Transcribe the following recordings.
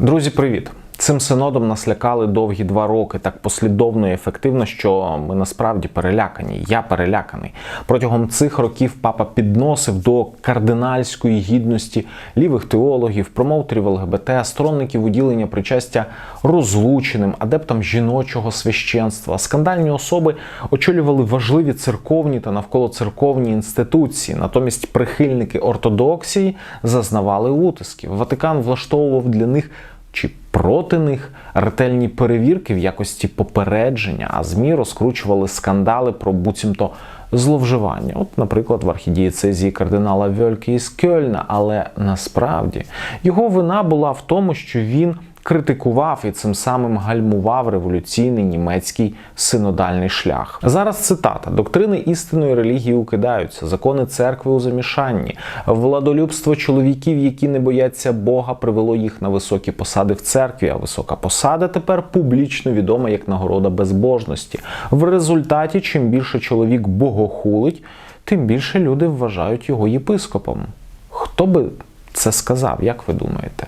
Друзі, привіт! Цим синодом нас лякали довгі два роки, так послідовно і ефективно, що ми насправді перелякані. Я переляканий. Протягом цих років папа підносив до кардинальської гідності лівих теологів, промоутерів ЛГБТ, сторонників уділення причастя розлученим, адептам жіночого священства. Скандальні особи очолювали важливі церковні та навколоцерковні інституції. Натомість прихильники ортодоксії зазнавали утисків. Ватикан влаштовував для них чи проти них ретельні перевірки в якості попередження, а ЗМІ розкручували скандали про буцімто зловживання. От, наприклад, в архідієцезії кардинала Вельки із Кьольна, але насправді його вина була в тому, що він критикував і цим самим гальмував революційний німецький синодальний шлях. Зараз цитата: доктрини істинної релігії укидаються, закони церкви у замішанні, владолюбство чоловіків, які не бояться Бога, привело їх на високі посади в церкві. А висока посада тепер публічно відома як нагорода безбожності. В результаті, чим більше чоловік богохулить, тим більше люди вважають його єпископом. Хто би це сказав, як ви думаєте?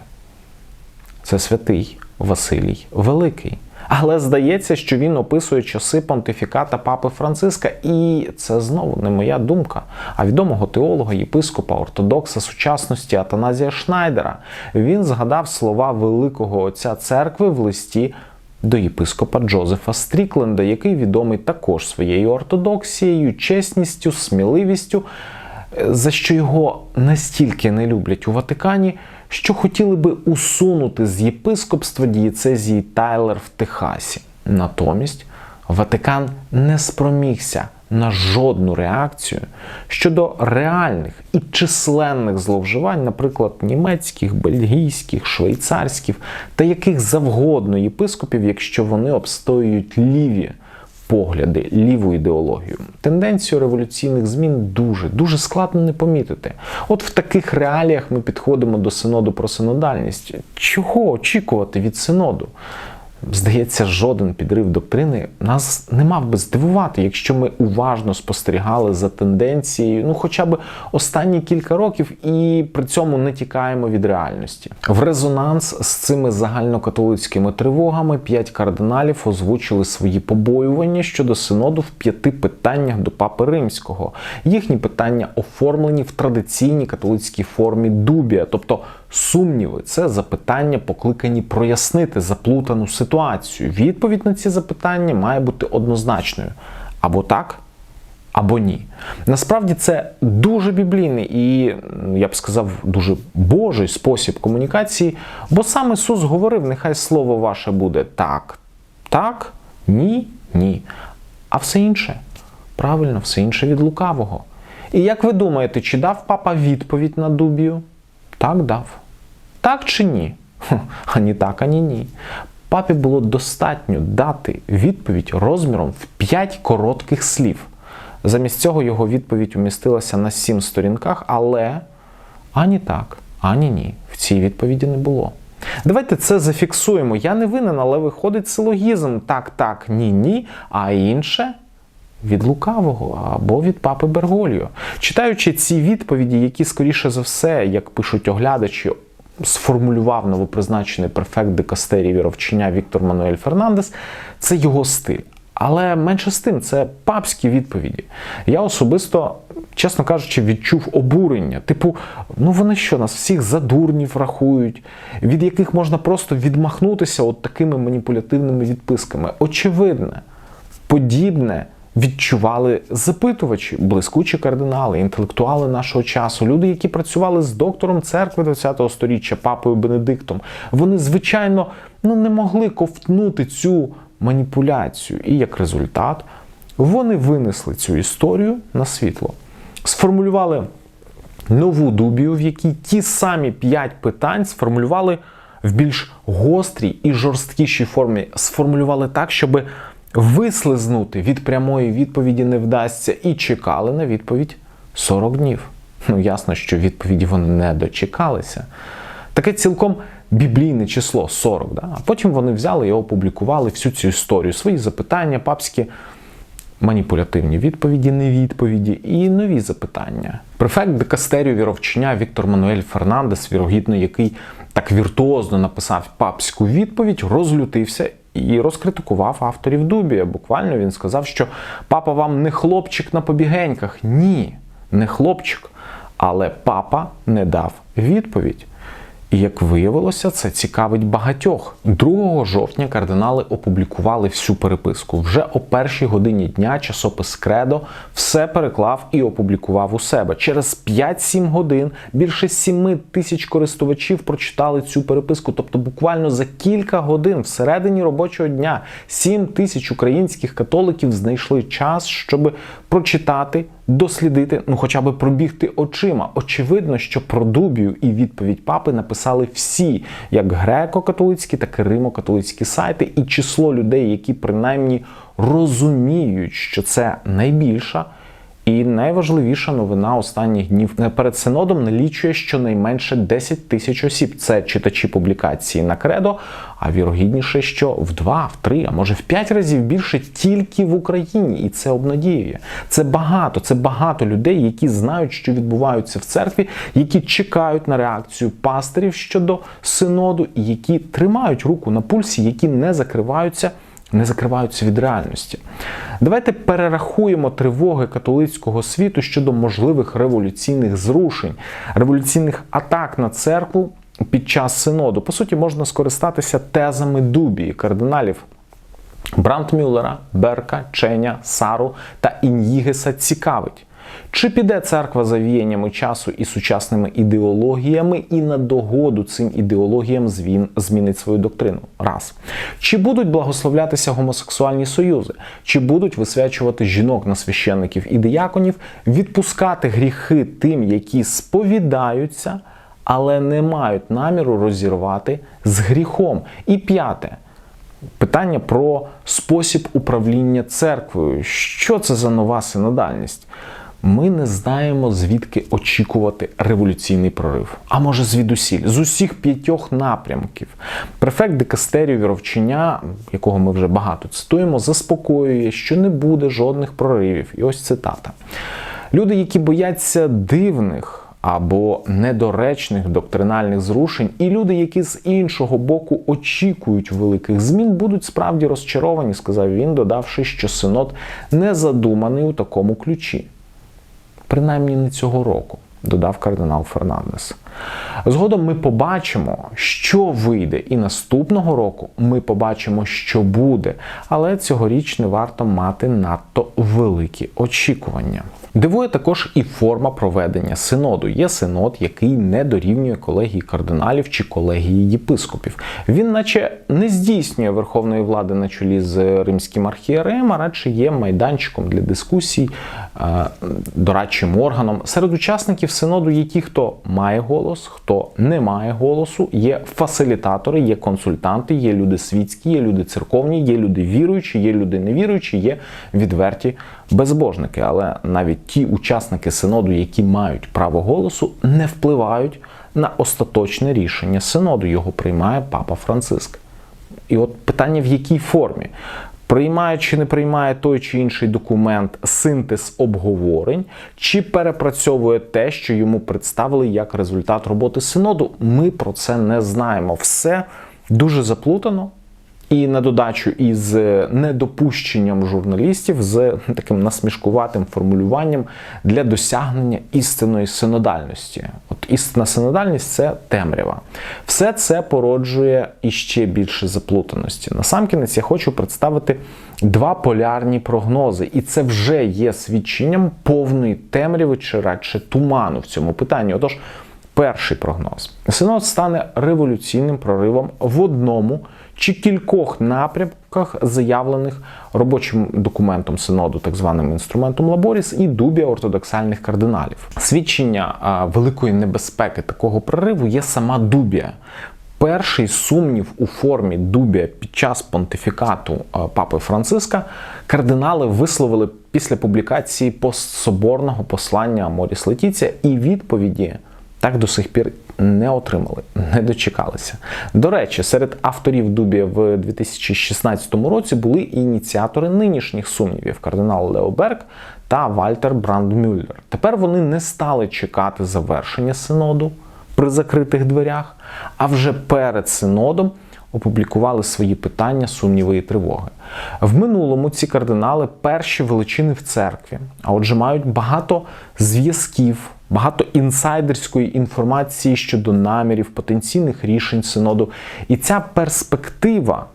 Це святий Василій Великий. Але здається, що він описує часи понтифіката папи Франциска, і це знову не моя думка, а відомого теолога, єпископа, ортодокса сучасності Атаназія Шнайдера. Він згадав слова великого отця церкви в листі до єпископа Джозефа Стрікленда, який відомий також своєю ортодоксією, чесністю, сміливістю, за що його настільки не люблять у Ватикані що хотіли би усунути з єпископства дієцезії Тайлер в Техасі. Натомість Ватикан не спромігся на жодну реакцію щодо реальних і численних зловживань, наприклад, німецьких, бельгійських, швейцарських та яких завгодно єпископів, якщо вони обстоюють ліві погляди, ліву ідеологію. Тенденцію революційних змін дуже дуже складно не помітити. От в таких реаліях ми підходимо до синоду про синодальність. Чого очікувати від синоду? Здається, жоден підрив доктрини нас не мав би здивувати, якщо ми уважно спостерігали за тенденцією, ну хоча б останні кілька років, і при цьому не тікаємо від реальності. В резонанс з цими загальнокатолицькими тривогами п'ять кардиналів озвучили свої побоювання щодо синоду в п'яти питаннях до папи римського. Їхні питання оформлені в традиційній католицькій формі дубія, тобто сумніви, це запитання, покликані прояснити заплутану ситуацію. Відповідь на ці запитання має бути однозначною або так. Або ні. Насправді це дуже біблійний і, я б сказав, дуже божий спосіб комунікації, бо сам Ісус говорив: нехай слово ваше буде так, так, ні, ні. А все інше, правильно, все інше від лукавого. І як ви думаєте, чи дав папа відповідь на дубію? Так, дав. Так чи ні? Ані так, ані ні. Папі було достатньо дати відповідь розміром в 5 коротких слів. Замість цього його відповідь умістилася на 7 сторінках, але ані так, ані ні. В цій відповіді не було. Давайте це зафіксуємо. Я не винен, але виходить силогізм. Так, так, ні, ні, а інше. Від лукавого або від папи Бергольо. Читаючи ці відповіді, які, скоріше за все, як пишуть оглядачі, сформулював новопризначений префект дикастерії віровчення Віктор Мануель Фернандес, це його стиль. Але менше з тим, це папські відповіді. Я особисто, чесно кажучи, відчув обурення. Типу, ну вони що, нас всіх за дурнів рахують, від яких можна просто відмахнутися от такими маніпулятивними відписками. Очевидне, подібне відчували запитувачі, блискучі кардинали, інтелектуали нашого часу, люди, які працювали з доктором церкви ХХ століття, папою Бенедиктом. Вони, звичайно, ну не могли ковтнути цю маніпуляцію. І як результат, вони винесли цю історію на світло, сформулювали нову дубію, в якій ті самі п'ять питань сформулювали в більш гострій і жорсткішій формі, сформулювали так, щоби вислизнути від прямої відповіді не вдасться і чекали на відповідь 40 днів. Ну, ясно, що відповіді вони не дочекалися. Таке цілком біблійне число 40. Да? А потім вони взяли і опублікували всю цю історію, свої запитання, папські маніпулятивні відповіді, невідповіді і нові запитання. Префект декастерію віровчення Віктор Мануель Фернандес, вірогідно, який так віртуозно написав папську відповідь, розлютився. І розкритикував авторів Дубія. Буквально він сказав, що папа вам не хлопчик на побігеньках. Ні, не хлопчик. Але папа не дав відповідь. І як виявилося, це цікавить багатьох. 2 жовтня кардинали опублікували всю переписку. Вже о першій годині дня часопис Кредо все переклав і опублікував у себе. Через 5-7 годин більше 7 тисяч користувачів прочитали цю переписку. Тобто, буквально за кілька годин всередині робочого дня 7 тисяч українських католиків знайшли час, щоб прочитати, дослідити, ну хоча б пробігти очима. Очевидно, що про Дубію і відповідь папи написали всі, як греко-католицькі, так і римо-католицькі сайти, і число людей, які принаймні розуміють, що це найбільша. І найважливіша новина останніх днів перед синодом налічує щонайменше 10 тисяч осіб. Це читачі публікації на кредо, а вірогідніше, що в два, в три, а може в п'ять разів більше тільки в Україні, і це обнадіює. Це багато, це багато людей, які знають, що відбуваються в церкві, які чекають на реакцію пастирів щодо синоду, і які тримають руку на пульсі, які не закриваються не закриваються від реальності. Давайте перерахуємо тривоги католицького світу щодо можливих революційних зрушень, революційних атак на церкву під час синоду. По суті, можна скористатися тезами Дубії, кардиналів. Брандмюллера, Берка, Ченя, Сару та Ін'їгеса цікавить. Чи піде церква за віяннями часу і сучасними ідеологіями, і на догоду цим ідеологіям звін змінить свою доктрину? Раз. Чи будуть благословлятися гомосексуальні союзи, чи будуть висвячувати жінок на священників і дияконів, відпускати гріхи тим, які сповідаються, але не мають наміру розірвати з гріхом? І п'яте. Питання про спосіб управління церквою. Що це за нова синодальність? Ми не знаємо, звідки очікувати революційний прорив. А може, звідусіль, з усіх п'ятьох напрямків. Префект дикастерію віровчення, якого ми вже багато цитуємо, заспокоює, що не буде жодних проривів. І ось цитата. Люди, які бояться дивних. Або недоречних доктринальних зрушень, і люди, які з іншого боку очікують великих змін, будуть справді розчаровані, сказав він, додавши, що синод не задуманий у такому ключі принаймні не цього року, додав кардинал Фернандес. Згодом ми побачимо, що вийде, і наступного року ми побачимо, що буде, але цьогоріч не варто мати надто великі очікування. Дивує також і форма проведення синоду. Є синод, який не дорівнює колегії кардиналів чи колегії єпископів. Він, наче, не здійснює верховної влади на чолі з римським архієреєм, а радше є майданчиком для дискусій, е, дорадчим органом. Серед учасників синоду є ті, хто має голос, хто не має голосу. Є фасилітатори, є консультанти, є люди світські, є люди церковні, є люди віруючі, є люди невіруючі, є відверті безбожники. Але навіть ті учасники синоду, які мають право голосу, не впливають на остаточне рішення синоду. Його приймає папа Франциск. І от питання в якій формі? Приймає чи не приймає той чи інший документ синтез обговорень, чи перепрацьовує те, що йому представили як результат роботи синоду. Ми про це не знаємо. Все дуже заплутано. І на додачу із недопущенням журналістів з таким насмішкуватим формулюванням для досягнення істинної синодальності. От істинна синодальність це темрява. Все це породжує іще більше заплутаності. Насамкінець я хочу представити два полярні прогнози, і це вже є свідченням повної темряви чи радше туману в цьому питанні. Отож, перший прогноз: синод стане революційним проривом в одному чи кількох напрямках, заявлених робочим документом синоду, так званим інструментом Лаборіс, і дубія ортодоксальних кардиналів. Свідчення великої небезпеки такого прориву є сама дубія. Перший сумнів у формі Дубія під час понтифікату папи Франциска кардинали висловили після публікації постсоборного послання Моріс Летіція і відповіді Так до сих пір не отримали, не дочекалися. До речі, серед авторів Дубі в 2016 році були ініціатори нинішніх сумнівів кардинал Лео Берг та Вальтер Брандмюллер. Тепер вони не стали чекати завершення синоду при закритих дверях, а вже перед синодом опублікували свої питання, сумніви і тривоги. В минулому ці кардинали перші величини в церкві, а отже, мають багато зв'язків, багато інсайдерської інформації щодо намірів, потенційних рішень синоду. І ця перспектива.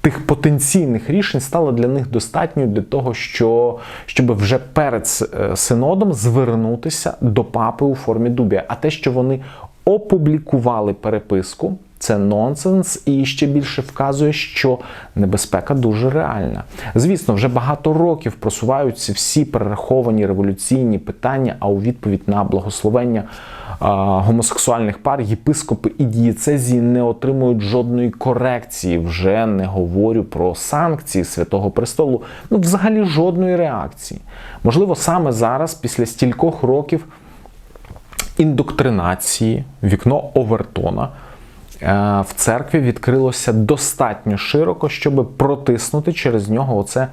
Тих потенційних рішень стало для них достатньою для того, що, щоб вже перед е, синодом звернутися до папи у формі дубія. А те, що вони опублікували переписку, це нонсенс і ще більше вказує, що небезпека дуже реальна. Звісно, вже багато років просуваються всі перераховані революційні питання, а у відповідь на благословення гомосексуальних пар єпископи і дієцезії не отримують жодної корекції. Вже не говорю про санкції Святого Престолу, ну взагалі жодної реакції. Можливо, саме зараз, після стількох років індоктринації, вікно Овертона. В церкві відкрилося достатньо широко, щоб протиснути через нього оце,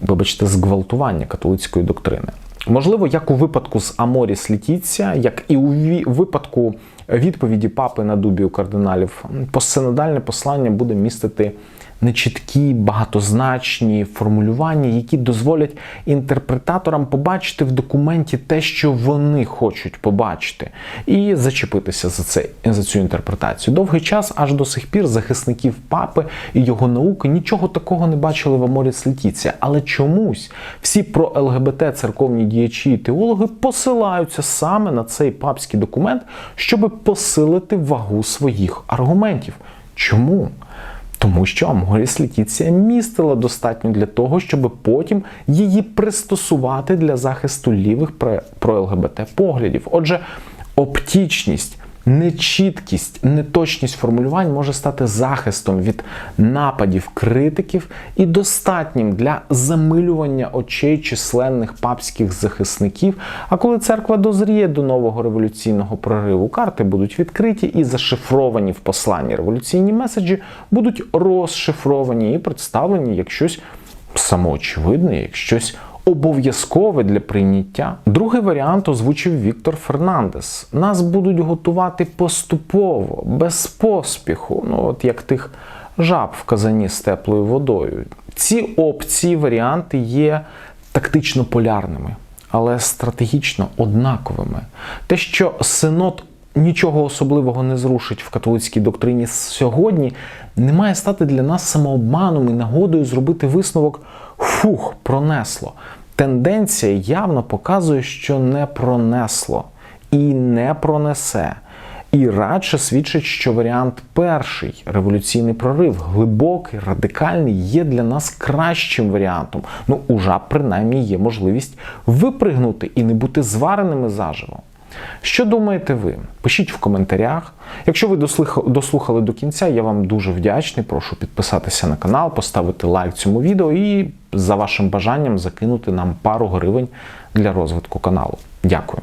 вибачте, зґвалтування католицької доктрини. Можливо, як у випадку з Аморі Слітіця, як і у випадку відповіді папи на дубі у кардиналів, постсинодальне послання буде містити нечіткі, багатозначні формулювання, які дозволять інтерпретаторам побачити в документі те, що вони хочуть побачити, і зачепитися за це за цю інтерпретацію. Довгий час аж до сих пір захисників папи і його науки нічого такого не бачили в Аморіс Летіція. Але чомусь всі про ЛГБТ церковні діячі і теологи посилаються саме на цей папський документ, щоб посилити вагу своїх аргументів. Чому? Тому що Аморіс Летіція містила достатньо для того, щоб потім її пристосувати для захисту лівих про ЛГБТ поглядів. Отже, оптічність Нечіткість, неточність формулювань може стати захистом від нападів критиків і достатнім для замилювання очей численних папських захисників. А коли церква дозріє до нового революційного прориву, карти будуть відкриті і зашифровані в посланні революційні меседжі будуть розшифровані і представлені як щось самоочевидне, як щось обов'язкове для прийняття. Другий варіант озвучив Віктор Фернандес. Нас будуть готувати поступово, без поспіху, ну от як тих жаб в казані з теплою водою. Ці опції, варіанти є тактично полярними, але стратегічно однаковими. Те, що синод нічого особливого не зрушить в католицькій доктрині сьогодні, не має стати для нас самообманом і нагодою зробити висновок фух, пронесло. Тенденція явно показує, що не пронесло і не пронесе. І радше свідчить, що варіант перший революційний прорив, глибокий, радикальний, є для нас кращим варіантом. Ну, у жаб принаймні є можливість випригнути і не бути звареними заживо. Що думаєте ви? Пишіть в коментарях. Якщо ви дослухали до кінця, я вам дуже вдячний. Прошу підписатися на канал, поставити лайк цьому відео і за вашим бажанням закинути нам пару гривень для розвитку каналу. Дякую.